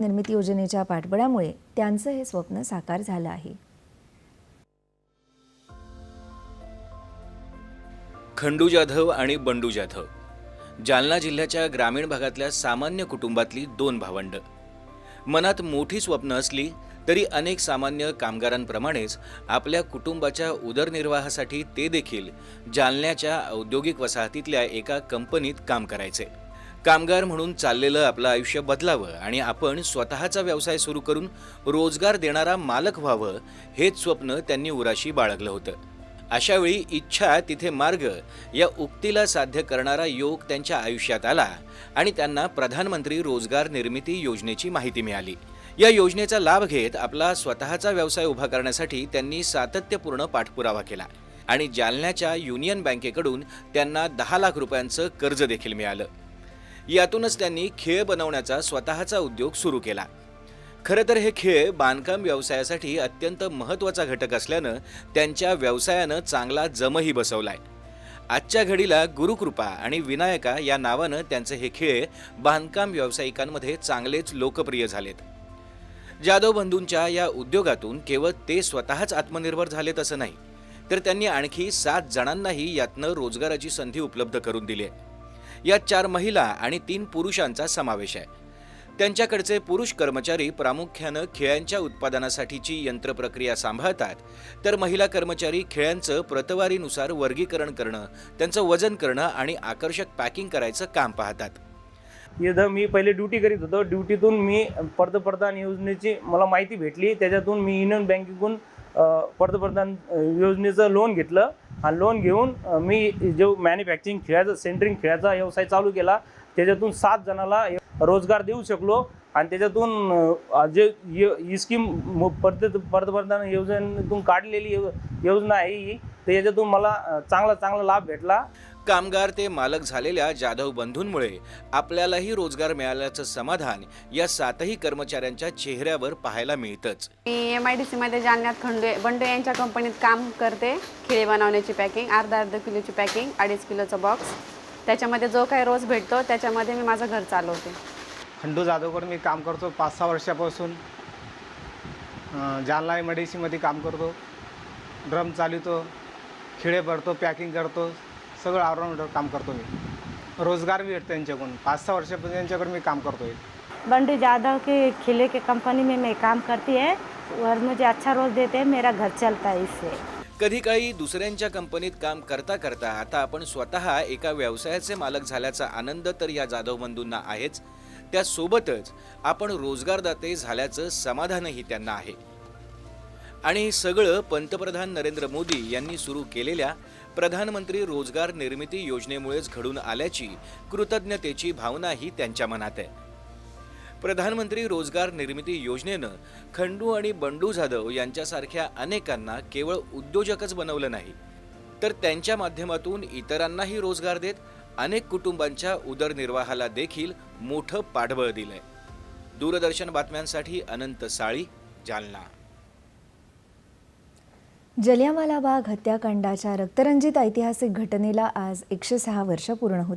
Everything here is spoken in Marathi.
निर्मिती योजनेच्या पाठबळामुळे त्यांचं हे स्वप्न साकार झालं आहे. खंडू जाधव आणि बंडू जाधव. जालना जिल्ह्याच्या ग्रामीण भागातल्या सामान्य कुटुंबातली दोन भावंड. मनात मोठी स्वप्न असली तरी अनेक सामान्य कामगारांप्रमाणेच आपल्या कुटुंबाच्या उदरनिर्वाहासाठी ते देखील जालन्याच्या औद्योगिक वसाहतीतल्या एका कंपनीत काम करायचे. कामगार म्हणून चाललेलं आपलं आयुष्य बदलावं आणि आपण स्वतःचा व्यवसाय सुरू करून रोजगार देणारा मालक व्हावं हेच स्वप्न त्यांनी उराशी बाळगलं होतं. अशावेळी इच्छा तिथे मार्ग या उक्तीला साध्य करणारा योग त्यांच्या आयुष्यात आला आणि त्यांना प्रधानमंत्री रोजगार निर्मिती योजनेची माहिती मिळाली. या योजनेचा लाभ घेत आपला स्वतःचा व्यवसाय उभा करण्यासाठी त्यांनी सातत्यपूर्ण पाठपुरावा केला आणि जालन्याच्या युनियन बँकेकडून त्यांना दहा लाख रुपयांचं कर्ज देखील मिळालं. यातूनच त्यांनी खेळ बनवण्याचा स्वतःचा उद्योग सुरू केला. खरं तर हे खेळ बांधकाम व्यवसायासाठी अत्यंत महत्त्वाचा घटक असल्यानं त्यांच्या व्यवसायानं चांगला जमही बसवलाय. आजच्या घडीला गुरुकृपा आणि विनायका या नावानं त्यांचे हे खेळ बांधकाम व्यावसायिकांमध्ये चांगलेच लोकप्रिय झालेत. जाधव बंधूंच्या या उद्योगातून केवळ ते स्वतःच आत्मनिर्भर झालेत असं नाही तर त्यांनी आणखी सात जणांनाही यातनं रोजगाराची संधी उपलब्ध करून दिली आहे. यात चार महिला आणि तीन पुरुषांचा समावेश आहे. त्यांच्याकडचे पुरुष कर्मचारी प्रामुख्यानं खेळ्यांच्या उत्पादनासाठीची यंत्रप्रक्रिया सांभाळतात तर महिला कर्मचारी खेळ्यांचं प्रतवारीनुसार वर्गीकरण करणं त्यांचं वजन करणं आणि आकर्षक पॅकिंग करायचं काम पाहतात. इथं मी पहिले ड्युटी करीत होतो. ड्युटीतून मी पंतप्रधान योजनेची मला माहिती भेटली. त्याच्यातून मी युनियन बँकेकडून पंतप्रधान योजनेचं लोन घेतलं. हा लोन घेऊन मी जो मॅन्युफॅक्चरिंग खेळाचा सेंटरिंग खेळाचा व्यवसाय चालू केला त्याच्यातून सात जणाला रोजगार देऊ शकलो आणि त्याच्यातून जे ही स्कीम म- पंत पंतप्रधान योजनेतून काढलेली योजना आहे ही तर याच्यातून मला चांगला चांगला लाभ भेटला. कामगार ते मालक झालेल्या जाधव बंधूंमुळे आपल्यालाही रोजगार मिळाल्याचं समाधान या सातही कर्मचाऱ्यांच्या चेहऱ्यावर पाहायला मिळतंच. मी एम आय डी सीमध्ये जालन्यात खंडू बंडू यांच्या कंपनीत काम करते. खिळे बनवण्याची पॅकिंग अर्धा अर्धा किलोची पॅकिंग अडीच किलोचा बॉक्स त्याच्यामध्ये जो काही रोज भेटतो त्याच्यामध्ये मी माझं घर चालवते. खंडू जाधवकर मी काम करतो पाच सहा वर्षापासून. अं, जालना एम डी सीमध्ये काम करतो. ड्रम चालवतो खिळे भरतो पॅकिंग करतो. सगळं ऑलराऊंडर काम करतो मी. रोजगार भी भेटतो त्यांच्याकडून पाच सहा वर्षापासून त्यांच्याकडे मी काम करतो आहे बंडू यादव के खिले के कंपनी में मैं काम करती है और मुझे अच्छा रोज देते हैं मेरा घर चलता है इससे। कधी काळी दुसऱ्यांच्या कंपनीत काम करता करता आता आपण स्वतः एका व्यवसायाचे मालक झाल्याचा आनंद तर या जाधव बंधूंना आहेच. त्यासोबतच आपण रोजगारदाते झाल्याचं समाधानही त्यांना आहे. आणि हे सगळं पंतप्रधान नरेंद्र मोदी यांनी सुरू केलेल्या प्रधानमंत्री रोजगार निर्मिती योजनेमुळेच घडून आल्याची कृतज्ञतेची भावनाही त्यांच्या मनात आहे. प्रधानमंत्री रोजगार निर्मिती योजनेनं खंडू आणि बंडू जाधव यांच्यासारख्या अनेकांना केवळ उद्योजकच बनवलं नाही तर त्यांच्या माध्यमातून इतरांनाही रोजगार देत अनेक कुटुंबांच्या उदरनिर्वाहाला देखील मोठं पाठबळ दिलंय. दूरदर्शन बातम्यांसाठी अनंत साळी जालना. जलियावाला बाग हत्याकांडाच्या रक्तरंजित ऐतिहासिक घटनेला आज एकशे सहा वर्ष पूर्ण होते